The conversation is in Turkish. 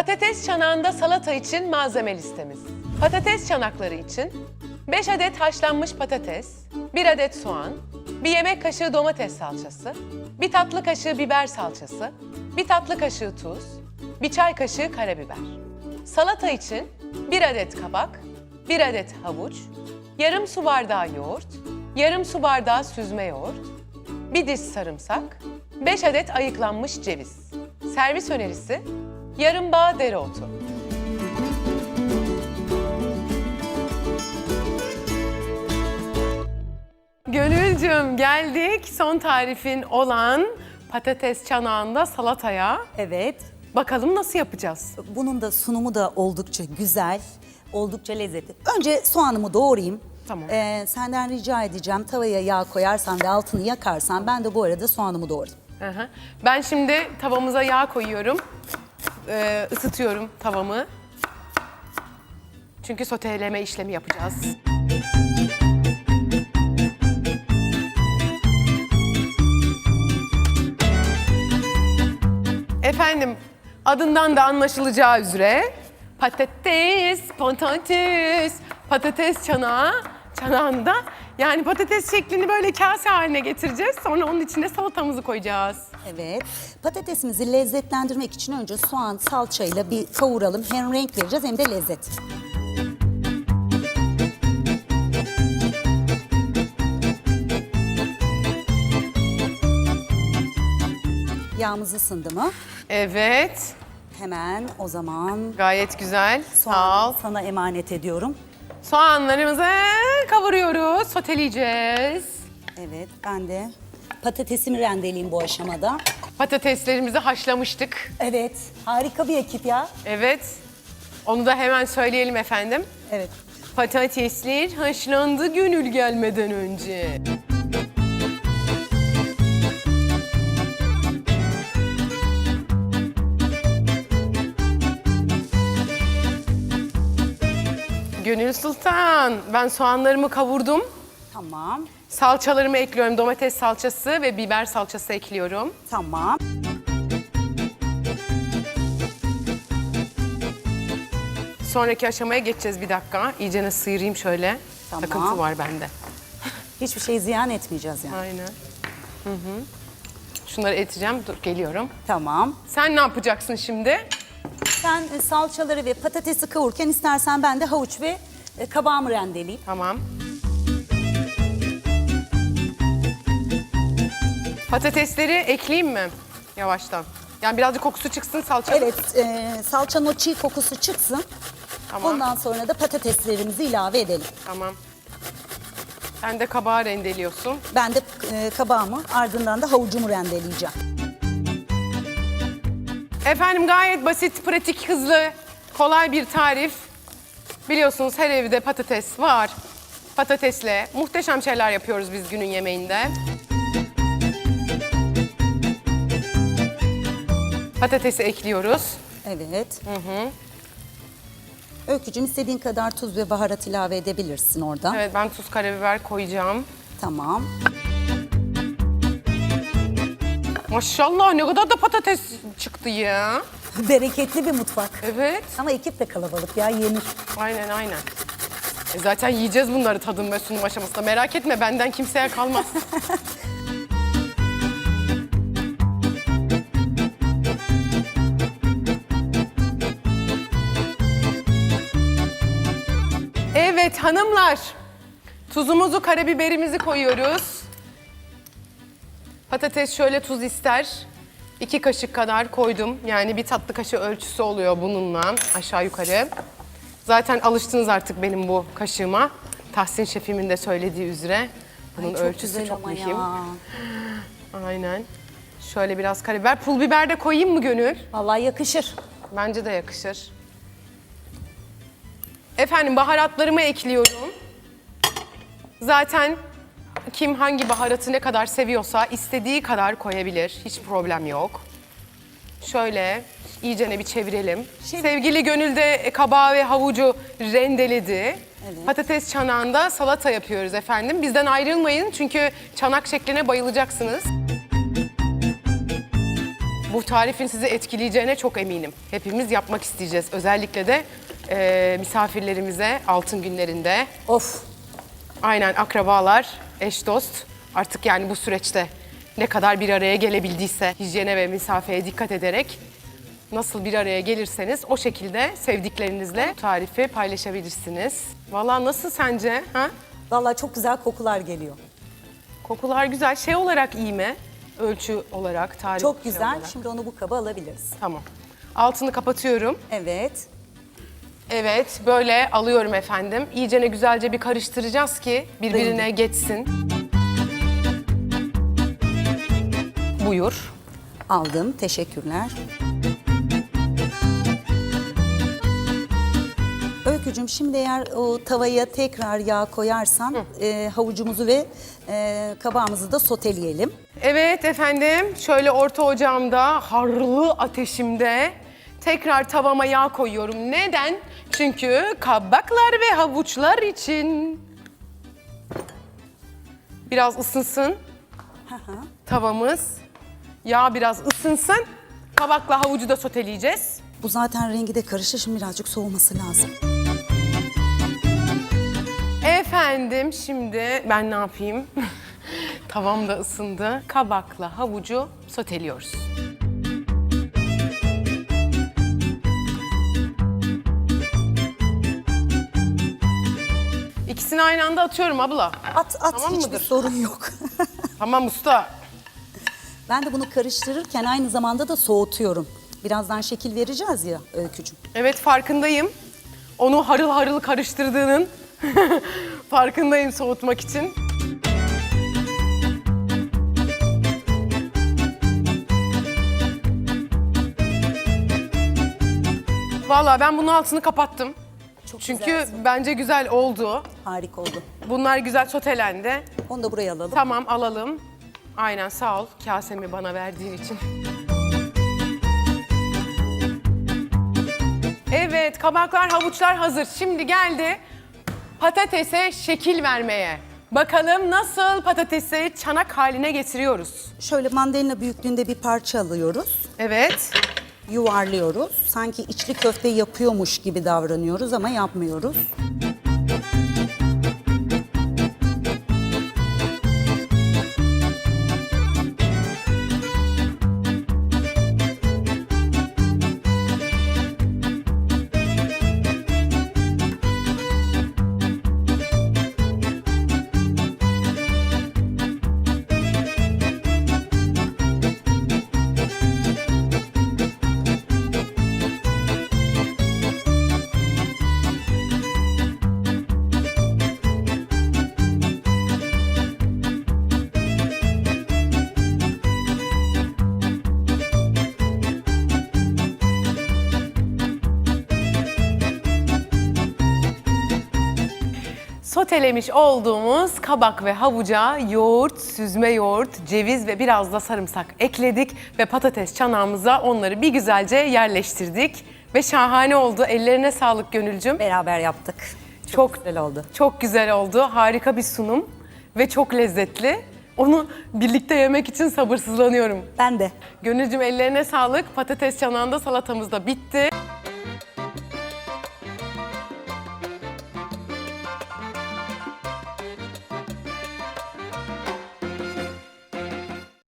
Patates çanağında salata için malzeme listemiz. Patates çanakları için 5 adet haşlanmış patates, 1 adet soğan, 1 yemek kaşığı domates salçası, 1 tatlı kaşığı biber salçası, 1 tatlı kaşığı tuz, 1 çay kaşığı karabiber. Salata için 1 adet kabak, 1 adet havuç, yarım su bardağı yoğurt, yarım su bardağı süzme yoğurt, bir diş sarımsak, 5 adet ayıklanmış ceviz. Servis önerisi yarım bağ dereotu. Gönülcüm geldik son tarifin olan patates çanağında salataya. Evet. Bakalım nasıl yapacağız? Bunun da sunumu da oldukça güzel, oldukça lezzetli. Önce soğanımı doğrayayım. Tamam. Ee, senden rica edeceğim tavaya yağ koyarsan ve altını yakarsan ben de bu arada soğanımı doğrayayım. Hı hı. Ben şimdi tavamıza yağ koyuyorum. Ee, ısıtıyorum tavamı. Çünkü soteleme işlemi yapacağız. Efendim, adından da anlaşılacağı üzere patates, patates, patates çanağı, çanağında yani patates şeklini böyle kase haline getireceğiz. Sonra onun içine salatamızı koyacağız. Evet. Patatesimizi lezzetlendirmek için önce soğan salçayla bir kavuralım. Hem renk vereceğiz hem de lezzet. Yağımız ısındı mı? Evet, Hemen o zaman gayet güzel. Sağ ol. sana emanet ediyorum. Soğanlarımızı kavuruyoruz, soteleyeceğiz. Evet ben de patatesimi rendeleyeyim bu aşamada. Patateslerimizi haşlamıştık. Evet harika bir ekip ya. Evet, onu da hemen söyleyelim efendim. Evet. Patatesler haşlandı gönül gelmeden önce. Gönül Sultan, ben soğanlarımı kavurdum. Tamam. Salçalarımı ekliyorum. Domates salçası ve biber salçası ekliyorum. Tamam. Sonraki aşamaya geçeceğiz bir dakika. İyicene sıyırayım şöyle. Tamam. Takıntı var bende. Hiçbir şey ziyan etmeyeceğiz yani. Aynen. Hı hı. Şunları eteceğim. Dur geliyorum. Tamam. Sen ne yapacaksın şimdi? Sen e, salçaları ve patatesi kavururken istersen ben de havuç ve e, kabağımı rendeleyeyim. Tamam. Patatesleri ekleyeyim mi? Yavaştan. Yani birazcık kokusu çıksın salçanın. Evet, e, salçanın o çiğ kokusu çıksın. Tamam. Ondan sonra da patateslerimizi ilave edelim. Tamam. Sen de kabağı rendeliyorsun. Ben de e, kabağımı ardından da havucumu rendeleyeceğim. Efendim gayet basit, pratik, hızlı, kolay bir tarif. Biliyorsunuz her evde patates var. Patatesle muhteşem şeyler yapıyoruz biz günün yemeğinde. Patatesi ekliyoruz. Evet. Öykücüğüm istediğin kadar tuz ve baharat ilave edebilirsin orada. Evet ben tuz, karabiber koyacağım. Tamam. Maşallah ne kadar da patates çıktı ya. Bereketli bir mutfak. Evet. Ama ekip de kalabalık ya yenir. Aynen aynen. E zaten yiyeceğiz bunları tadım ve sunum aşamasında. Merak etme benden kimseye kalmaz. evet hanımlar. Tuzumuzu, karabiberimizi koyuyoruz. Patates şöyle tuz ister. İki kaşık kadar koydum. Yani bir tatlı kaşığı ölçüsü oluyor bununla aşağı yukarı. Zaten alıştınız artık benim bu kaşığıma. Tahsin şefimin de söylediği üzere. Bunun Ay, çok ölçüsü güzel çok ama mühim. ya. Aynen. Şöyle biraz karabiber. Pul biber de koyayım mı Gönül? Vallahi yakışır. Bence de yakışır. Efendim baharatlarımı ekliyorum. Zaten kim hangi baharatı ne kadar seviyorsa istediği kadar koyabilir. Hiç problem yok. Şöyle iyicene bir çevirelim. Çevir. Sevgili Gönül de e, kabağı ve havucu rendeledi. Patates çanağında salata yapıyoruz efendim. Bizden ayrılmayın çünkü çanak şekline bayılacaksınız. Bu bu tarifin sizi etkileyeceğine çok eminim. Hepimiz yapmak isteyeceğiz. Özellikle de e, misafirlerimize altın günlerinde. Of Aynen akrabalar, eş dost artık yani bu süreçte ne kadar bir araya gelebildiyse hijyene ve mesafeye dikkat ederek nasıl bir araya gelirseniz o şekilde sevdiklerinizle bu tarifi paylaşabilirsiniz. Vallahi nasıl sence? Ha? vallahi çok güzel kokular geliyor. Kokular güzel. Şey olarak iyi mi? Ölçü olarak, tarif Çok şey güzel. olarak. Şimdi onu bu kaba alabiliriz. Tamam. Altını kapatıyorum. Evet. Evet, böyle alıyorum efendim. İyicene güzelce bir karıştıracağız ki birbirine geçsin. Buyur. Aldım. Teşekkürler. Öykücüm şimdi eğer o tavaya tekrar yağ koyarsan e, havucumuzu ve e, kabağımızı da soteleyelim. Evet efendim, şöyle orta ocağımda, harlı ateşimde tekrar tavama yağ koyuyorum. Neden? Çünkü kabaklar ve havuçlar için. Biraz ısınsın tavamız. Yağ biraz ısınsın. Kabakla havucu da soteleyeceğiz. Bu zaten rengi de karıştı. Şimdi birazcık soğuması lazım. Efendim şimdi ben ne yapayım? Tavam da ısındı. Kabakla havucu soteliyoruz. İkisini aynı anda atıyorum abla. At at Tamam hiçbir mıdır? sorun yok. Tamam usta. ben de bunu karıştırırken aynı zamanda da soğutuyorum. Birazdan şekil vereceğiz ya Öykücüm. Evet farkındayım. Onu harıl harıl karıştırdığının farkındayım soğutmak için. Vallahi ben bunun altını kapattım. Çok Çünkü güzelsin. bence güzel oldu. Harika oldu. Bunlar güzel sotelendi. Onu da buraya alalım. Tamam alalım. Aynen sağ ol kasemi bana verdiğin için. Evet kabaklar havuçlar hazır. Şimdi geldi patatese şekil vermeye. Bakalım nasıl patatesi çanak haline getiriyoruz. Şöyle mandalina büyüklüğünde bir parça alıyoruz. Evet. Yuvarlıyoruz. Sanki içli köfte yapıyormuş gibi davranıyoruz ama yapmıyoruz. Sotelemiş olduğumuz kabak ve havuca yoğurt, süzme yoğurt, ceviz ve biraz da sarımsak ekledik ve patates çanağımıza onları bir güzelce yerleştirdik ve şahane oldu. Ellerine sağlık Gönülcüm. Beraber yaptık. Çok güzel oldu. Çok güzel oldu. Harika bir sunum ve çok lezzetli. Onu birlikte yemek için sabırsızlanıyorum. Ben de. Gönülcüm ellerine sağlık. Patates çanağında salatamız da bitti.